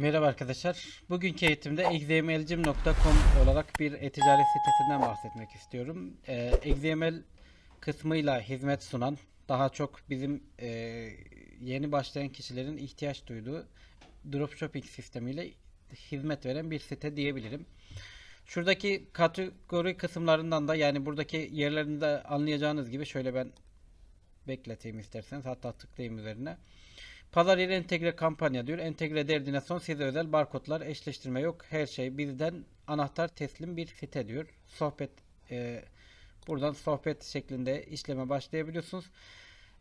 Merhaba arkadaşlar. Bugünkü eğitimde xmlcim.com olarak bir e-ticaret sitesinden bahsetmek istiyorum. Ee, XML kısmıyla hizmet sunan, daha çok bizim e, yeni başlayan kişilerin ihtiyaç duyduğu dropshipping sistemiyle hizmet veren bir site diyebilirim. Şuradaki kategori kısımlarından da yani buradaki yerlerinde anlayacağınız gibi şöyle ben bekleteyim isterseniz hatta tıklayayım üzerine. Pazar yeri entegre kampanya diyor. Entegre derdine son size özel barkodlar, eşleştirme yok. Her şey bizden anahtar teslim bir site diyor. Sohbet e, buradan sohbet şeklinde işleme başlayabiliyorsunuz.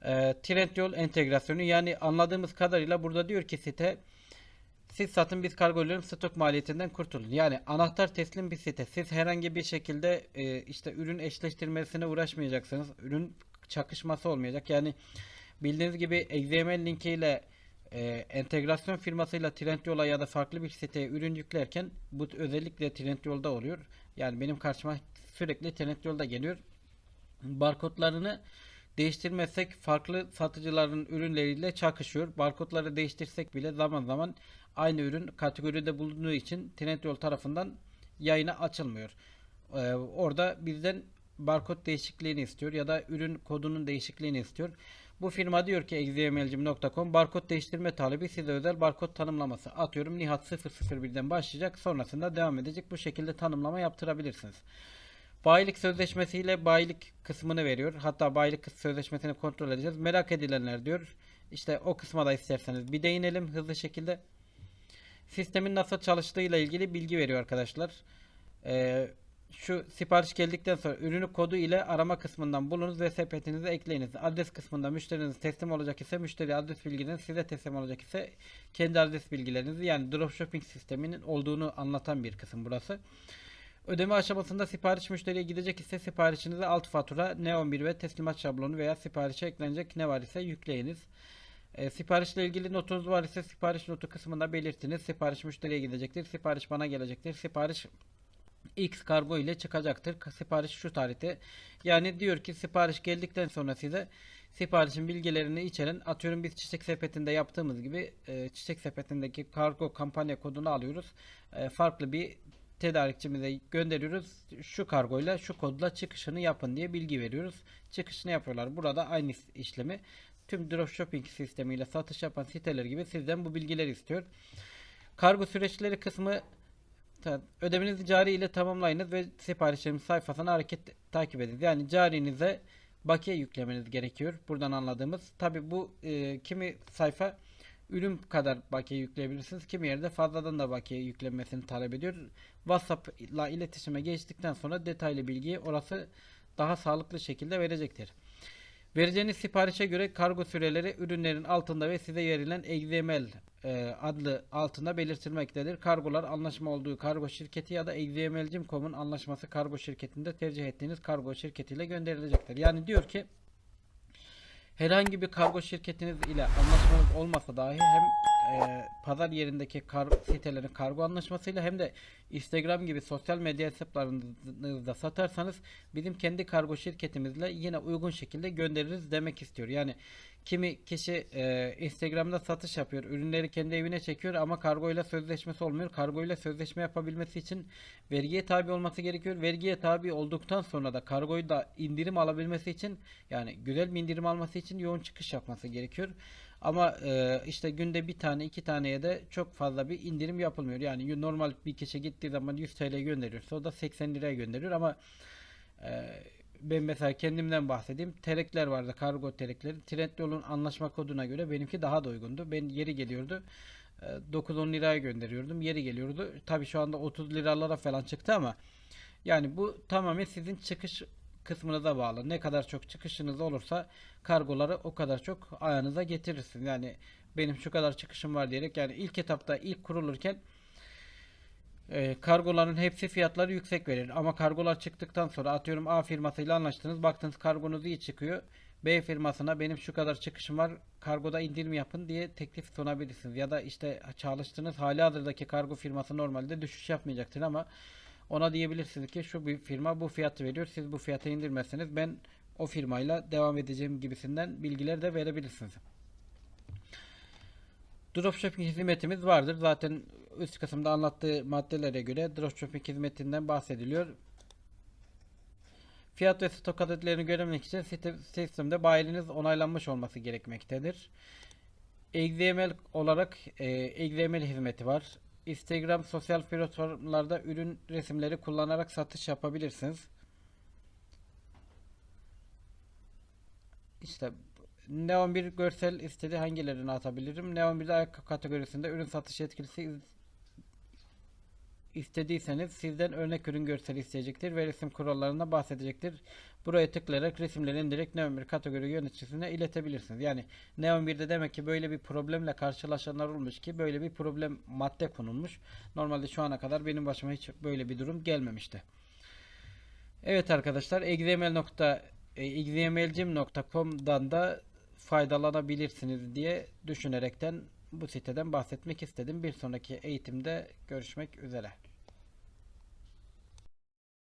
E, Trendyol entegrasyonu yani anladığımız kadarıyla burada diyor ki site siz satın biz kargoların stok maliyetinden kurtulun. Yani anahtar teslim bir site. Siz herhangi bir şekilde e, işte ürün eşleştirmesine uğraşmayacaksınız. Ürün çakışması olmayacak. Yani bildiğiniz gibi XML linkiyle e, entegrasyon firmasıyla Trendyol'a ya da farklı bir siteye ürün yüklerken bu özellikle Trendyol'da oluyor. Yani benim karşıma sürekli Trendyol'da geliyor. Barkodlarını değiştirmezsek farklı satıcıların ürünleriyle çakışıyor. Barkodları değiştirsek bile zaman zaman aynı ürün kategoride bulunduğu için Trendyol tarafından yayına açılmıyor. Ee, orada bizden barkod değişikliğini istiyor ya da ürün kodunun değişikliğini istiyor. Bu firma diyor ki examlcim.com barkod değiştirme talebi size özel barkod tanımlaması. Atıyorum Nihat 001'den başlayacak sonrasında devam edecek. Bu şekilde tanımlama yaptırabilirsiniz. Bayilik sözleşmesiyle bayilik kısmını veriyor. Hatta bayilik sözleşmesini kontrol edeceğiz. Merak edilenler diyor. İşte o kısma da isterseniz bir değinelim hızlı şekilde. Sistemin nasıl çalıştığıyla ilgili bilgi veriyor arkadaşlar. Ee, şu sipariş geldikten sonra ürünü kodu ile arama kısmından bulunuz ve sepetinize ekleyiniz. Adres kısmında müşteriniz teslim olacak ise müşteri adres bilgileriniz size teslim olacak ise kendi adres bilgilerinizi yani dropshipping sisteminin olduğunu anlatan bir kısım burası. Ödeme aşamasında sipariş müşteriye gidecek ise siparişinize alt fatura, ne11 ve teslimat şablonu veya siparişe eklenecek ne var ise yükleyiniz. E, siparişle ilgili notunuz var ise sipariş notu kısmında belirtiniz. Sipariş müşteriye gidecektir. Sipariş bana gelecektir. Sipariş X kargo ile çıkacaktır. Sipariş şu tarihte. Yani diyor ki sipariş geldikten sonra size siparişin bilgilerini içeren atıyorum biz çiçek sepetinde yaptığımız gibi e, çiçek sepetindeki kargo kampanya kodunu alıyoruz. E, farklı bir tedarikçimize gönderiyoruz. Şu kargoyla şu kodla çıkışını yapın diye bilgi veriyoruz. Çıkışını yapıyorlar. Burada aynı işlemi tüm dropshipping sistemiyle satış yapan siteler gibi sizden bu bilgileri istiyor. Kargo süreçleri kısmı Ödemenizi cari ile tamamlayınız ve siparişlerimiz sayfasına hareket takip ediniz. Yani carinize bakiye yüklemeniz gerekiyor. Buradan anladığımız. Tabi bu e, kimi sayfa ürün kadar bakiye yükleyebilirsiniz. Kimi yerde fazladan da bakiye yüklenmesini talep ediyor. WhatsApp ile iletişime geçtikten sonra detaylı bilgiyi orası daha sağlıklı şekilde verecektir. Vereceğiniz siparişe göre kargo süreleri ürünlerin altında ve size verilen XML adlı altında belirtilmektedir. Kargolar anlaşma olduğu kargo şirketi ya da XML.com.'un anlaşması kargo şirketinde tercih ettiğiniz kargo şirketiyle gönderilecektir. Yani diyor ki herhangi bir kargo şirketiniz ile anlaşmanız olmasa dahi hem e, pazar yerindeki kar, sitelerin kargo anlaşmasıyla hem de Instagram gibi sosyal medya hesaplarınızda satarsanız bizim kendi kargo şirketimizle yine uygun şekilde göndeririz demek istiyor. Yani kimi kişi e, Instagram'da satış yapıyor, ürünleri kendi evine çekiyor ama kargoyla sözleşmesi olmuyor. Kargoyla sözleşme yapabilmesi için vergiye tabi olması gerekiyor. Vergiye tabi olduktan sonra da kargoyu da indirim alabilmesi için yani güzel bir indirim alması için yoğun çıkış yapması gerekiyor. Ama e, işte günde bir tane iki taneye de çok fazla bir indirim yapılmıyor. Yani normal bir kişi gittiği zaman 100 TL gönderiyorsa o da 80 liraya gönderiyor ama e, ben mesela kendimden bahsedeyim. Terekler vardı kargo terekleri. Trendyol'un anlaşma koduna göre benimki daha da uygundu. Ben yeri geliyordu. e, 9-10 liraya gönderiyordum. Yeri geliyordu. Tabi şu anda 30 liralara falan çıktı ama yani bu tamamen sizin çıkış kısmınıza bağlı. Ne kadar çok çıkışınız olursa kargoları o kadar çok ayağınıza getirirsiniz. Yani benim şu kadar çıkışım var diyerek yani ilk etapta ilk kurulurken e, kargoların hepsi fiyatları yüksek verir. Ama kargolar çıktıktan sonra atıyorum A firmasıyla anlaştınız. Baktınız kargonuz iyi çıkıyor. B firmasına benim şu kadar çıkışım var. Kargoda indirim yapın diye teklif sunabilirsiniz. Ya da işte çalıştığınız hali hazırdaki kargo firması normalde düşüş yapmayacaktır ama ona diyebilirsiniz ki şu bir firma bu fiyatı veriyor. Siz bu fiyata indirmezseniz ben o firmayla devam edeceğim gibisinden bilgiler de verebilirsiniz. Dropshipping hizmetimiz vardır. Zaten üst kısımda anlattığı maddelere göre dropshipping hizmetinden bahsediliyor. Fiyat ve stok adetlerini görebilmek için sistemde bayiliniz onaylanmış olması gerekmektedir. XML olarak e, XML hizmeti var. Instagram sosyal platformlarda ürün resimleri kullanarak satış yapabilirsiniz. İşte Neon bir görsel istedi hangilerini atabilirim? Neon 1'de ayakkabı kategorisinde ürün satış yetkilisi istediyseniz sizden örnek ürün görseli isteyecektir ve resim kurallarından bahsedecektir. Buraya tıklayarak resimlerin direkt Neon 1 kategori yöneticisine iletebilirsiniz. Yani Neon 1'de demek ki böyle bir problemle karşılaşanlar olmuş ki böyle bir problem madde konulmuş. Normalde şu ana kadar benim başıma hiç böyle bir durum gelmemişti. Evet arkadaşlar xml. e, da faydalanabilirsiniz diye düşünerekten bu siteden bahsetmek istedim. Bir sonraki eğitimde görüşmek üzere.